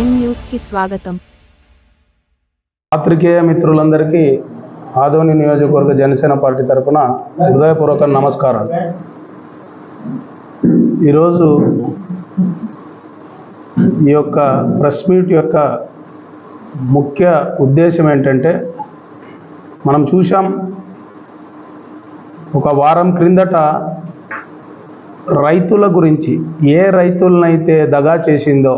Prime న్యూస్కి స్వాగతం. పాత్రికేయ మిత్రులందరికీ ఆదోని నియోజకవర్గ జనసేన పార్టీ తరఫున హృదయపూర్వక నమస్కారాలు. ఈరోజు ఈ యొక్క ప్రెస్ మీట్ యొక్క ముఖ్య ఉద్దేశం ఏంటంటే మనం చూసాం ఒక వారం క్రిందట రైతుల గురించి ఏ రైతులనైతే దగా చేసిందో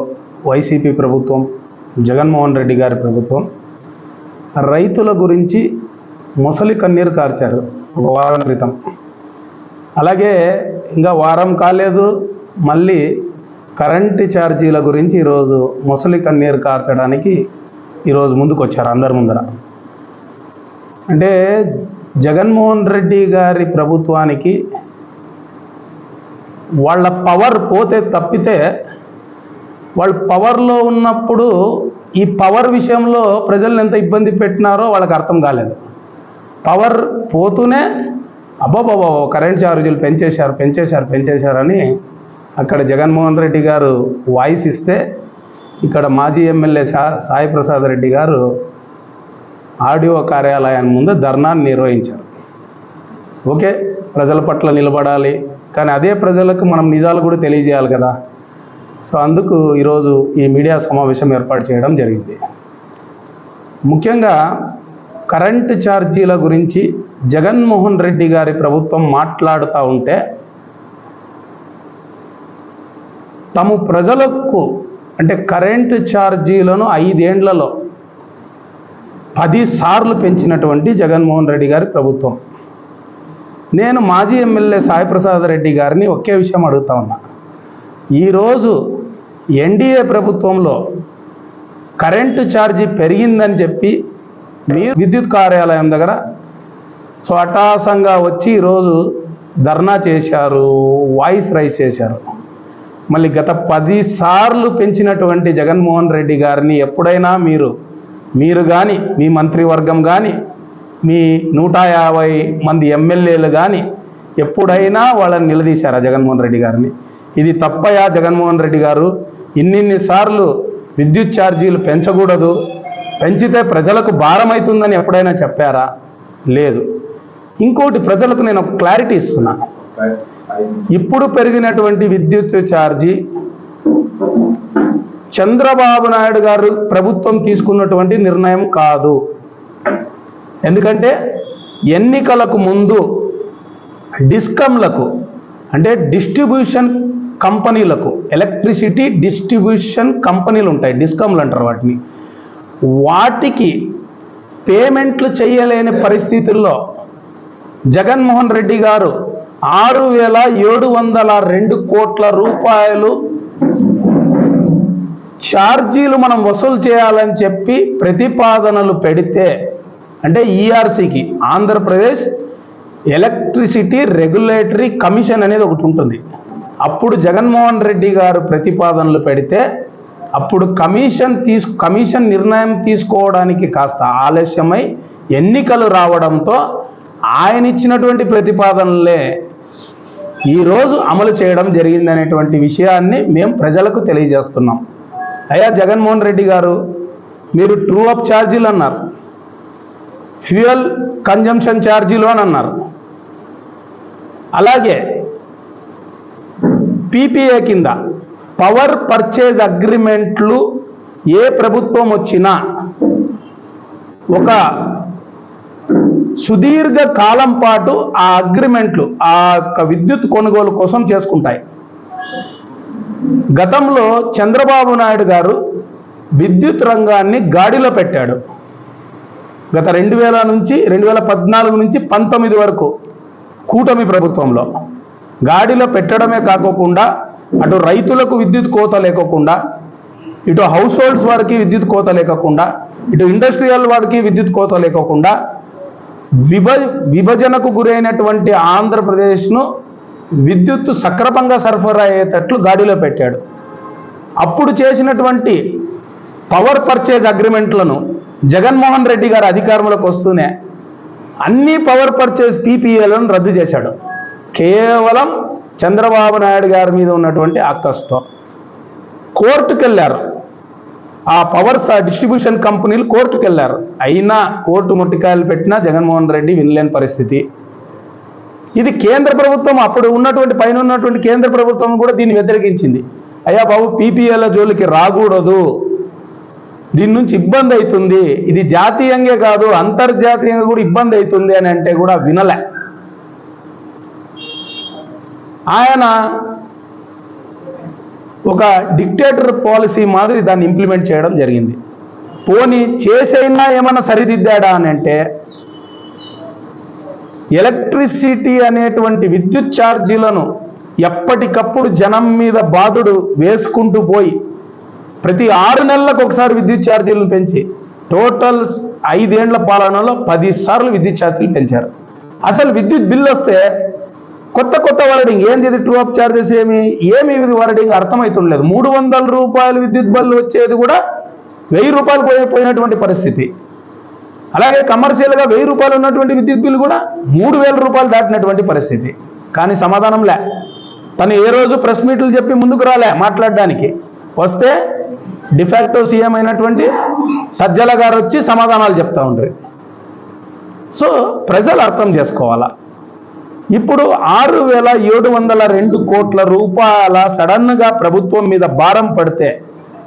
వైసీపీ ప్రభుత్వం జగన్మోహన్ రెడ్డి గారి ప్రభుత్వం రైతుల గురించి ముసలి కన్నీరు కార్చారు ఒక వారం క్రితం. అలాగే ఇంకా వారం కాలేదు మళ్ళీ కరెంటు ఛార్జీల గురించి ఈరోజు ముసలి కన్నీరు కార్చడానికి ఈరోజు ముందుకు వచ్చారు అందరి ముందర. అంటే జగన్మోహన్ రెడ్డి గారి ప్రభుత్వానికి వాళ్ళ పవర్ పోతే తప్పితే వాళ్ళు పవర్లో ఉన్నప్పుడు ఈ పవర్ విషయంలో ప్రజలను ఎంత ఇబ్బంది పెట్టినారో వాళ్ళకి అర్థం కాలేదు. పవర్ పోతూనే అబ్బాబాబో కరెంట్ ఛార్జీలు పెంచేశారు పెంచేశారు పెంచేశారని అక్కడ జగన్మోహన్ రెడ్డి గారు వాయిస్ ఇస్తే ఇక్కడ మాజీ ఎమ్మెల్యే సాయి ప్రసాద్ రెడ్డి గారు ఆడియో కార్యాలయాన్ని ముందు ధర్నాన్ని నిర్వహించారు. ఓకే ప్రజల పట్ల నిలబడాలి. కానీ అదే ప్రజలకు మనం నిజాలు కూడా తెలియజేయాలి కదా. సో అందుకు ఈరోజు ఈ మీడియా సమావేశం ఏర్పాటు చేయడం జరిగింది. ముఖ్యంగా కరెంటు ఛార్జీల గురించి జగన్మోహన్ రెడ్డి గారి ప్రభుత్వం మాట్లాడుతూ ఉంటే తము ప్రజలకు అంటే కరెంటు ఛార్జీలను ఐదేండ్లలో పది సార్లు పెంచినటువంటి జగన్మోహన్ రెడ్డి గారి ప్రభుత్వం. నేను మాజీ ఎమ్మెల్యే సాయిప్రసాద్ రెడ్డి గారిని ఒకే విషయం అడుగుతా ఉన్నా. ఈరోజు ఎన్డీఏ ప్రభుత్వంలో కరెంటు ఛార్జీ పెరిగిందని చెప్పి మీరు విద్యుత్ కార్యాలయం దగ్గర సో వచ్చి ఈరోజు ధర్నా చేశారు వాయిస్ రైజ్ చేశారు. మళ్ళీ గత పదిసార్లు పెంచినటువంటి జగన్మోహన్ రెడ్డి గారిని ఎప్పుడైనా మీరు మీరు కానీ మీ మంత్రివర్గం కానీ మీ నూట యాభై మంది ఎమ్మెల్యేలు కానీ ఎప్పుడైనా వాళ్ళని నిలదీశారా జగన్మోహన్ రెడ్డి గారిని? ఇది తప్పయా జగన్మోహన్ రెడ్డి గారు? ఇన్నిన్ని సార్లు విద్యుత్ ఛార్జీలు పెంచకూడదు పెంచితే ప్రజలకు భారమవుతుందని ఎప్పుడైనా చెప్పారా? లేదు. ఇంకోటి ప్రజలకు నేను క్లారిటీ ఇస్తున్నా. ఇప్పుడు పెరిగినటువంటి విద్యుత్ ఛార్జీ చంద్రబాబు నాయుడు గారు ప్రభుత్వం తీసుకున్నటువంటి నిర్ణయం కాదు. ఎందుకంటే ఎన్నికలకు ముందు డిస్కమ్లకు అంటే డిస్ట్రిబ్యూషన్ కంపెనీలకు ఎలక్ట్రిసిటీ డిస్ట్రిబ్యూషన్ కంపెనీలు ఉంటాయి డిస్కమ్లు అంటారు వాటిని. వాటికి పేమెంట్లు చేయలేని పరిస్థితుల్లో జగన్మోహన్ రెడ్డి గారు ఆరు వేల ఏడు వందల రెండు కోట్ల రూపాయలు ఛార్జీలు మనం వసూలు చేయాలని చెప్పి ప్రతిపాదనలు పెడితే అంటే ఈఆర్సీకి ఆంధ్రప్రదేశ్ ఎలక్ట్రిసిటీ రెగ్యులేటరీ కమిషన్ అనేది ఒకటి ఉంటుంది. అప్పుడు జగన్మోహన్ రెడ్డి గారు ప్రతిపాదనలు పెడితే అప్పుడు కమిషన్ తీసు కమిషన్ నిర్ణయం తీసుకోవడానికి కాస్త ఆలస్యమై ఎన్నికలు రావడంతో ఆయన ఇచ్చినటువంటి ప్రతిపాదనలే ఈరోజు అమలు చేయడం జరిగిందనేటువంటి విషయాన్ని మేము ప్రజలకు తెలియజేస్తున్నాం. అయ్యా జగన్మోహన్ రెడ్డి గారు మీరు ట్రూ అప్ ఛార్జీలు అన్నారు. ఫ్యూయల్ కన్జంప్షన్ ఛార్జీలు అని అన్నారు. అలాగే పీపీఏ కింద పవర్ పర్చేజ్ అగ్రిమెంట్లు ఏ ప్రభుత్వం వచ్చినా ఒక సుదీర్ఘ కాలం పాటు ఆ అగ్రిమెంట్లు ఆ యొక్క విద్యుత్ కొనుగోలు కోసం చేసుకుంటాయి. గతంలో చంద్రబాబు నాయుడు గారు విద్యుత్ రంగాన్ని గాడిలో పెట్టాడు. గత రెండు వేల నుంచి రెండు వేల పద్నాలుగు నుంచి పంతొమ్మిది వరకు కూటమి ప్రభుత్వంలో. గాడిలో పెట్టడమే కాకోకుండా అటు రైతులకు విద్యుత్ కోత లేకోకుండా ఇటు హౌస్ హోల్డ్స్ వారికి విద్యుత్ కోత లేకోకుండా ఇటు ఇండస్ట్రియల్ వారికి విద్యుత్ కోత లేకోకుండా విభ విభజనకు గురైనటువంటి ఆంధ్రప్రదేశ్ను విద్యుత్ సక్రమంగా సరఫరా అయ్యేటట్లు గాడిలో పెట్టాడు. అప్పుడు చేసినటువంటి పవర్ పర్చేజ్ అగ్రిమెంట్లను జగన్మోహన్ రెడ్డి గారు అధికారంలోకి వస్తూనే అన్ని పవర్ పర్చేజ్ పీపీఏలను రద్దు చేశాడు. కేవలం చంద్రబాబు నాయుడు గారి మీద ఉన్నటువంటి ఆకస్తో. కోర్టుకు వెళ్ళారు ఆ పవర్స్ ఆ డిస్ట్రిబ్యూషన్ కంపెనీలు కోర్టుకు వెళ్ళారు అయినా కోర్టు ముట్టికాయలు పెట్టినా జగన్మోహన్ రెడ్డి వినలేని పరిస్థితి. ఇది కేంద్ర ప్రభుత్వం అప్పుడు ఉన్నటువంటి పైన ఉన్నటువంటి కేంద్ర ప్రభుత్వం కూడా దీన్ని వ్యతిరేకించింది. అయ్యా బాబు పీపీఎల్ జోలికి రాకూడదు. దీని నుంచి ఇబ్బంది అవుతుంది. ఇది జాతీయంగా కాదు అంతర్జాతీయంగా కూడా ఇబ్బంది అవుతుంది అని అంటే కూడా వినలే. ఆయన ఒక డిక్టేటర్ పాలసీ మాదిరి దాన్ని ఇంప్లిమెంట్ చేయడం జరిగింది. పోనీ చేసైనా ఏమన్నా సరిదిద్దాడా అని అంటే ఎలక్ట్రిసిటీ అనేటువంటి విద్యుత్ ఛార్జీలను ఎప్పటికప్పుడు జనం మీద బాధుడు వేసుకుంటూ పోయి ప్రతి ఆరు నెలలకు ఒకసారి విద్యుత్ ఛార్జీలను పెంచి టోటల్ ఐదేండ్ల పాలనలో పది సార్లు విద్యుత్ ఛార్జీలు పెంచారు. అసలు విద్యుత్ బిల్ వస్తే కొత్త కొత్త వర్డింగ్. ఏంది ఇది ట్రూ అప్ ఛార్జెస్ ఏమి? ఏమి ఇది వర్డింగ్? అర్థమవుతుండలేదు మూడు వందల రూపాయలు విద్యుత్ బిల్లు వచ్చేది కూడా వెయ్యి రూపాయలు పోయి పోయినటువంటి పరిస్థితి. అలాగే కమర్షియల్గా వెయ్యి రూపాయలు ఉన్నటువంటి విద్యుత్ బిల్లు కూడా మూడు వేల రూపాయలు దాటినటువంటి పరిస్థితి. కానీ సమాధానం లే. తను ఏ రోజు ప్రెస్ మీట్లు చెప్పి ముందుకు రాలే మాట్లాడడానికి. వస్తే డిఫాక్టో సీఎం అయినటువంటి సజ్జల గారు వచ్చి సమాధానాలు చెప్తా ఉంటారు సో ప్రజలు అర్థం చేసుకోవాలా? ఇప్పుడు ఆరు వేల ఏడు వందల రెండు కోట్ల రూపాయల సడన్గా ప్రభుత్వం మీద భారం పడితే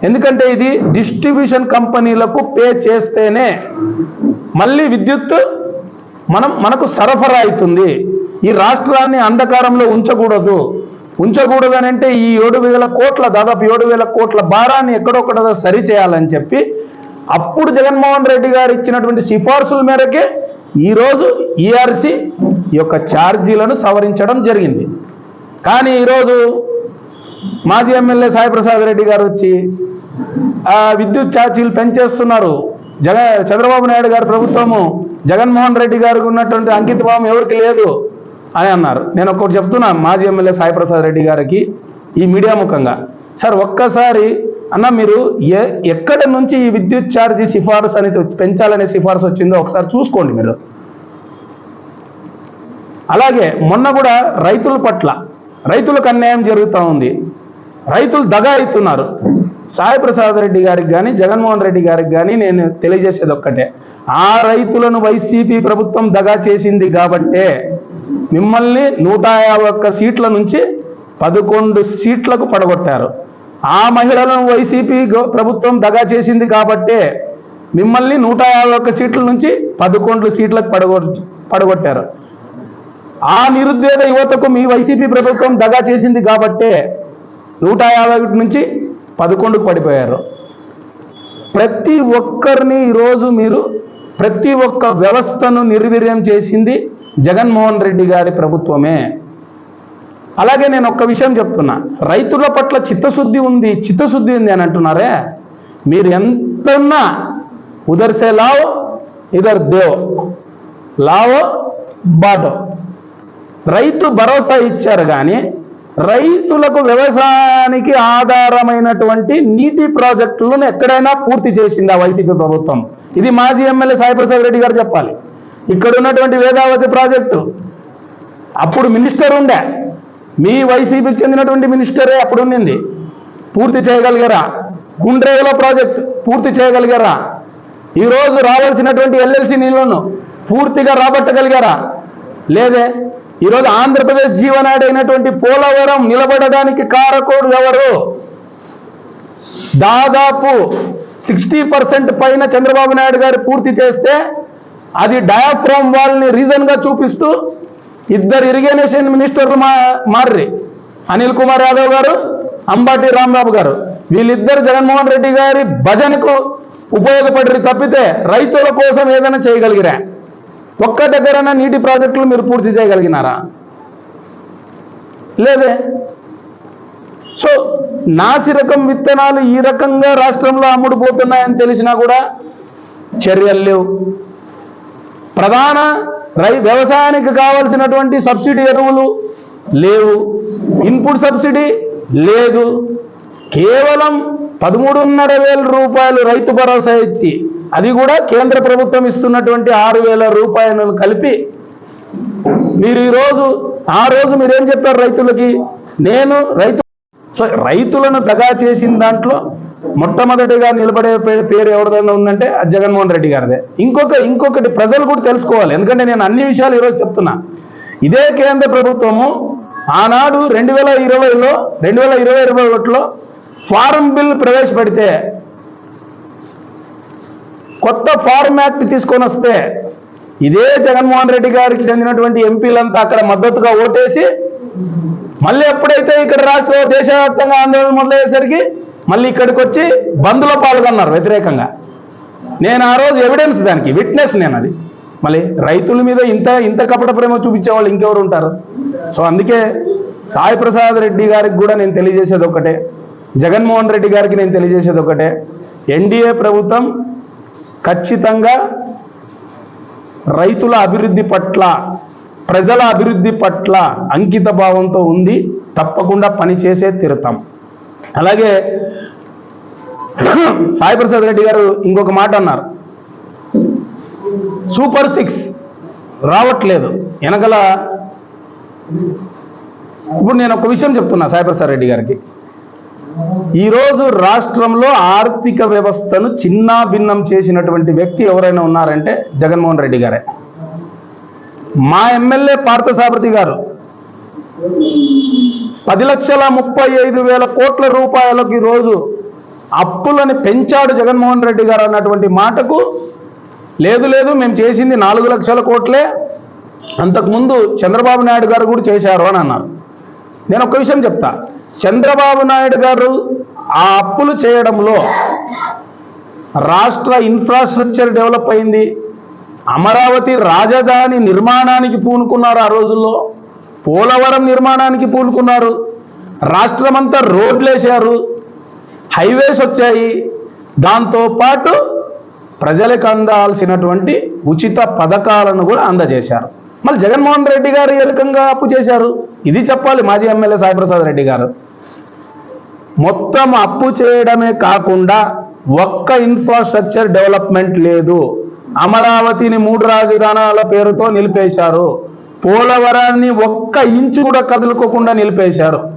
ఎందుకంటే ఇది డిస్ట్రిబ్యూషన్ కంపెనీలకు పే చేస్తేనే మళ్ళీ విద్యుత్ మనం మనకు సరఫరా అవుతుంది. ఈ రాష్ట్రాన్ని అంధకారంలో ఉంచకూడదు. ఉంచకూడదు అని అంటే ఈ ఏడు వేల కోట్ల దాదాపు ఏడు వేల కోట్ల భారాన్ని ఎక్కడొక్కడ సరి చేయాలని చెప్పి అప్పుడు జగన్మోహన్ రెడ్డి గారు ఇచ్చినటువంటి సిఫార్సుల మేరకే ఈరోజు ఈఆర్సి యొక్క ఛార్జీలను సవరించడం జరిగింది. కానీ ఈరోజు మాజీ ఎమ్మెల్యే సాయిప్రసాద్ రెడ్డి గారు వచ్చి విద్యుత్ ఛార్జీలు పెంచేస్తున్నారు. జగ చంద్రబాబు నాయుడు గారి ప్రభుత్వము జగన్మోహన్ రెడ్డి గారికి ఉన్నటువంటి అంకిత భావం ఎవరికి లేదు అని అన్నారు. నేను ఒక్కటి చెప్తున్నా మాజీ ఎమ్మెల్యే సాయిప్రసాద్ రెడ్డి గారికి ఈ మీడియా ముఖంగా. సార్ ఒక్కసారి అన్న మీరు ఏ ఎక్కడి నుంచి ఈ విద్యుత్ ఛార్జీ సిఫార్సు అనేది పెంచాలనే సిఫార్సు వచ్చిందో ఒకసారి చూసుకోండి మీరు. అలాగే మొన్న కూడా రైతుల పట్ల రైతులకు అన్యాయం జరుగుతూ ఉంది. రైతులు దగా అవుతున్నారు. సాయిప్రసాద్ రెడ్డి గారికి కానీ జగన్మోహన్ రెడ్డి గారికి కానీ నేను తెలియజేసేది ఒక్కటే. ఆ రైతులను వైసీపీ ప్రభుత్వం దగా చేసింది కాబట్టే మిమ్మల్ని నూట యాభై ఒక్క సీట్ల నుంచి పదకొండు సీట్లకు పడగొట్టారు. ఆ మహిళలను వైసీపీ ప్రభుత్వం దగా చేసింది కాబట్టే మిమ్మల్ని నూట యాభై ఒక్క సీట్ల నుంచి పదకొండు సీట్లకు పడగొ పడగొట్టారు. ఆ నిరుద్యోగ యువతకు మీ వైసీపీ ప్రభుత్వం దగా చేసింది కాబట్టే నూట యాభై ఒకటి నుంచి పదకొండుకు పడిపోయారు. ప్రతి ఒక్కరిని ఈరోజు మీరు ప్రతి ఒక్క వ్యవస్థను నిర్వీర్యం చేసింది జగన్మోహన్ రెడ్డి గారి ప్రభుత్వమే. అలాగే నేను ఒక్క విషయం చెప్తున్నా. రైతుల పట్ల చిత్తశుద్ధి ఉంది చిత్తశుద్ధి ఉంది అని అంటున్నారే? మీరు ఎంతన్నా ఉదర్సే లావో ఇదర్ దేవ్. లావో బాటో. రైతు భరోసా ఇచ్చారు కానీ రైతులకు వ్యవసాయానికి ఆధారమైనటువంటి నీటి ప్రాజెక్టులను ఎక్కడైనా పూర్తి చేసింది ఆ వైసీపీ ప్రభుత్వం. ఇది మాజీ ఎమ్మెల్యే సాయిప్రసాద్ రెడ్డి గారు చెప్పాలి. ఇక్కడ ఉన్నటువంటి వేదావతి ప్రాజెక్టు అప్పుడు మినిస్టర్ ఉండే. మీ వైసీపీకి చెందినటువంటి మినిస్టరే అప్పుడు ఉండింది. పూర్తి చేయగలిగారా? గుండ్రేగల ప్రాజెక్ట్ పూర్తి చేయగలిగారా? ఈరోజు రావాల్సినటువంటి ఎల్ఎల్సి నీళ్ళను పూర్తిగా రాబట్టగలిగారా? లేదే. ఈరోజు ఆంధ్రప్రదేశ్ జీవనాడి అయినటువంటి పోలవరం నిలబడడానికి కారకోడు ఎవరు? దాదాపు సిక్స్టీ పర్సెంట్ పైన చంద్రబాబు నాయుడు గారు పూర్తి చేస్తే అది డయాఫ్రామ్ వాళ్ళని రీజన్గా చూపిస్తూ ఇద్దరు ఇరిగేషన్ మినిస్టర్లు మా మార్రి. అనిల్ కుమార్ యాదవ్ గారు అంబాటి రాంబాబు గారు. వీళ్ళిద్దరు జగన్మోహన్ రెడ్డి గారి భజనకు ఉపయోగపడి తప్పితే రైతుల కోసం ఏదైనా చేయగలిగిరా. ఒక్క దగ్గరైనా నీటి ప్రాజెక్టులు మీరు పూర్తి చేయగలిగినారా? లేదే సో నాసి రకం విత్తనాలు ఈ రకంగా రాష్ట్రంలో అమ్ముడుపోతున్నాయని తెలిసినా కూడా చర్యలు లేవు. ప్రధాన రై వ్యవసాయానికి కావలసినటువంటి సబ్సిడీ ఎరువులు లేవు. ఇన్పుట్ సబ్సిడీ లేదు. కేవలం పదమూడున్నర వేల రూపాయలు రైతు భరోసా ఇచ్చి అది కూడా కేంద్ర ప్రభుత్వం ఇస్తున్నటువంటి ఆరు వేల రూపాయలను కలిపి మీరు ఈరోజు ఆ రోజు మీరేం చెప్పారు రైతులకి? నేను రైతు సో రైతులను దగా చేసిన దాంట్లో మొట్టమొదటిగా నిలబడే పే- పేరు ఎవరిదైనా ఉందంటే జగన్మోహన్ రెడ్డి గారిదే. ఇంకొక ఇంకొకటి ప్రజలు కూడా తెలుసుకోవాలి. ఎందుకంటే నేను అన్ని విషయాలు ఈరోజు చెప్తున్నా. ఇదే కేంద్ర ప్రభుత్వము ఆనాడు రెండు వేల ఇరవైలో రెండు వేల ఇరవై ఇరవై ఒకటిలో ఫారం బిల్ ప్రవేశపెడితే కొత్త ఫార్మాట్ తీసుకొని వస్తే ఇదే జగన్మోహన్ రెడ్డి గారికి చెందినటువంటి ఎంపీలంతా అక్కడ మద్దతుగా ఓటేసి మళ్ళీ ఎప్పుడైతే ఇక్కడ రాష్ట్ర దేశవ్యాప్తంగా ఆందోళన మొదలయ్యేసరికి మళ్ళీ ఇక్కడికి వచ్చి బంద్లో పాల్గొన్నారు వ్యతిరేకంగా. నేను ఆ రోజు ఎవిడెన్స్ దానికి విట్నెస్ నేను అది. మళ్ళీ రైతుల మీద ఇంత ఇంత కపట ప్రేమ చూపించే వాళ్ళు ఇంకెవరు ఉంటారు? సో అందుకే సాయి ప్రసాద్ రెడ్డి గారికి కూడా నేను తెలియజేసేది ఒకటే జగన్మోహన్ రెడ్డి గారికి నేను తెలియజేసేది ఒకటే ఎన్డీఏ ప్రభుత్వం ఖచ్చితంగా రైతుల అభివృద్ధి పట్ల ప్రజల అభివృద్ధి పట్ల అంకిత భావంతో ఉంది తప్పకుండా పని చేసే తీరుతాం. అలాగే సాయిప్రసాద్ రెడ్డి గారు ఇంకొక మాట అన్నారు. సూపర్ సిక్స్ రావట్లేదు. వెనకల ఇప్పుడు నేను ఒక విషయం చెప్తున్నా సాయిప్రసాద్ రెడ్డి గారికి. ఈరోజు రాష్ట్రంలో ఆర్థిక వ్యవస్థను చిన్న భిన్నం చేసినటువంటి వ్యక్తి ఎవరైనా ఉన్నారంటే జగన్మోహన్ రెడ్డి గారే. మా ఎమ్మెల్యే పార్థసారథి గారు పది లక్షల ముప్పై ఐదు వేల కోట్ల రూపాయలకు ఈరోజు అప్పులని పెంచాడు జగన్మోహన్ రెడ్డి గారు అన్నటువంటి మాటకు లేదు లేదు మేము చేసింది నాలుగు లక్షల కోట్లే. అంతకుముందు చంద్రబాబు నాయుడు గారు కూడా చేశారు అని అన్నారు. నేను ఒక విషయం చెప్తా. చంద్రబాబు నాయుడు గారు ఆ అప్పులు చేయడంలో రాష్ట్ర ఇన్ఫ్రాస్ట్రక్చర్ డెవలప్ అయింది. అమరావతి రాజధాని నిర్మాణానికి పూనుకున్నారు ఆ రోజుల్లో. పోలవరం నిర్మాణానికి పూనుకున్నారు. రాష్ట్రమంతా రోడ్లేశారు. హైవేస్ వచ్చాయి. దాంతో పాటు ప్రజలకు అందాల్సినటువంటి ఉచిత పథకాలను కూడా అందజేశారు. మళ్ళీ జగన్మోహన్ రెడ్డి గారు ఏ రకంగా అప్పు చేశారు? ఇది చెప్పాలి మాజీ ఎమ్మెల్యే సాయిప్రసాద్ రెడ్డి గారు. మొత్తం అప్పు చేయడమే కాకుండా ఒక్క ఇన్ఫ్రాస్ట్రక్చర్ డెవలప్మెంట్ లేదు. అమరావతిని మూడు రాజధానాల పేరుతో నిలిపేశారు. పోలవరాన్ని ఒక్క ఇంచు కూడా కదులుకోకుండా నిలిపేశారు.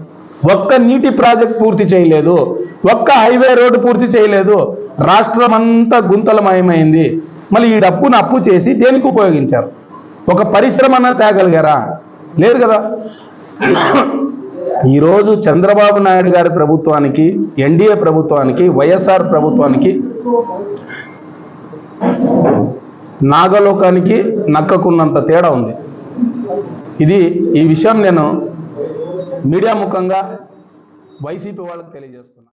ఒక్క నీటి ప్రాజెక్ట్ పూర్తి చేయలేదు. ఒక్క హైవే రోడ్డు పూర్తి చేయలేదు. రాష్ట్రం అంతా గుంతలమయమైంది. మళ్ళీ ఈ డబ్బును అప్పు చేసి దేనికి ఉపయోగించారు? ఒక పరిశ్రమ అన్న తేగలిగారా? లేదు కదా? ఈరోజు చంద్రబాబు నాయుడు గారి ప్రభుత్వానికి ఎన్డీఏ ప్రభుత్వానికి వైఎస్ఆర్ ప్రభుత్వానికి నాగలోకానికి నక్కకున్నంత తేడా ఉంది. ఇది ఈ విషయం నేను మీడియా ముఖంగా వైసీపీ వాళ్ళకి తెలియజేస్తున్నాను.